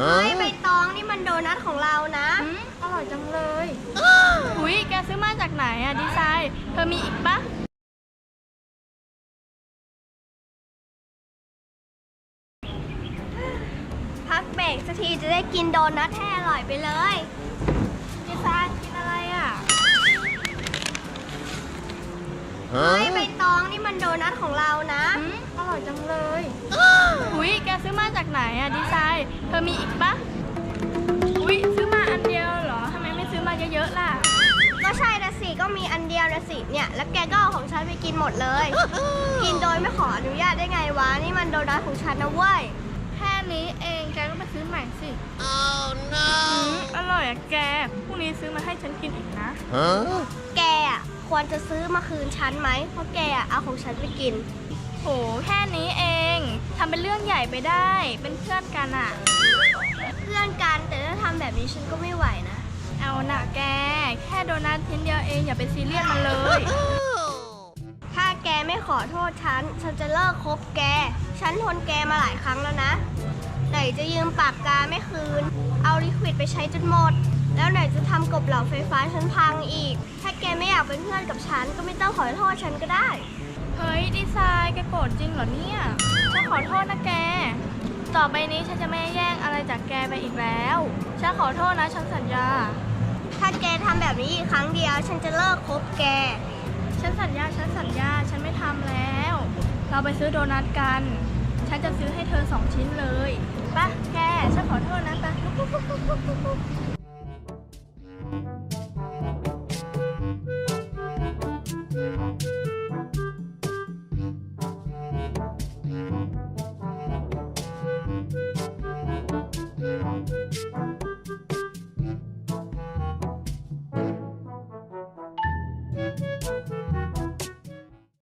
เฮ้ยใบตองนี่มันโดนัทของเรานะอืมอร่อยจังเลย อุ้ยแกซื้อมาจากไหนอะดีไซน์ เธอมีอีกปะพักเบรกสักทีจะได้กินโดนัทให้อร่อยไปเลย ดีไซน์กินอะไรอะเฮ้ยใบตองนี่มันโดนัทของเรานะ อืมอร่อยจังเลย อุ้ยแก ซื้อมาจากไหนอะดีไซน์เธอมีอีกปะอุ้ยซื้อมาอันเดียวเหรอทำไมไม่ซื้อมาเยอะๆล่ะ ก็ใช่นะสิก็มีอันเดียวนะสิเนี่ย แล้วแกก็เอาของฉันไปกินหมดเลย กินโดยไม่ขออนุญาตได้ไงวะ นี่มันโดนัทของฉันนะเว้ย แค่นี้เองแกก็มาซื้อใหม่สิ oh no อร่อยอะแก พรุ่งนี้ซื้อมาให้ฉันกินอีกนะ แกอะควรจะซื้อมาคืนฉันไหมเพราะแกอะเอาของฉันไปกิน โห แค่นี้เอง ทำเป็นเรื่องใหญ่ไปได้ เป็นเพื่อนกันอะเพื่อนกัน แต่ถ้าทำแบบนี้ฉันก็ไม่ไหวนะ เอาหนะแก แค่โดนัทชิ้นเดียวเอง อย่าไปซีเรียสมันเลย ถ้าแกไม่ขอโทษฉัน ฉันจะเลิกคบแก ฉันทนแกมาหลายครั้งแล้วนะ ไหนจะยืมปากกาไม่คืน เอาลิควิดไปใช้จนหมด แล้วไหนจะทำกบเหล่าไฟฟ้าฉันพังอีก ถ้าแกไม่อยากเป็นเพื่อนกับฉันก็ไม่ต้องขอโทษฉันก็ได้ เฮ้ยดีไซน์แกโกรธจริงเหรอเนี่ยฉันขอโทษนะแก ต่อไปนี้ฉันจะไม่แย่งอะไรจากแกไปอีกแล้วฉันขอโทษนะฉันสัญญา ถ้าแกทำแบบนี้อีกครั้งเดียว ฉันจะเลิกคบแก ฉันสัญญาฉันสัญญาฉันไม่ทำแล้ว เราไปซื้อโดนัทกัน ฉันจะซื้อให้เธอสองชิ้นเลยไปะแกฉันขอโทษนะไปะ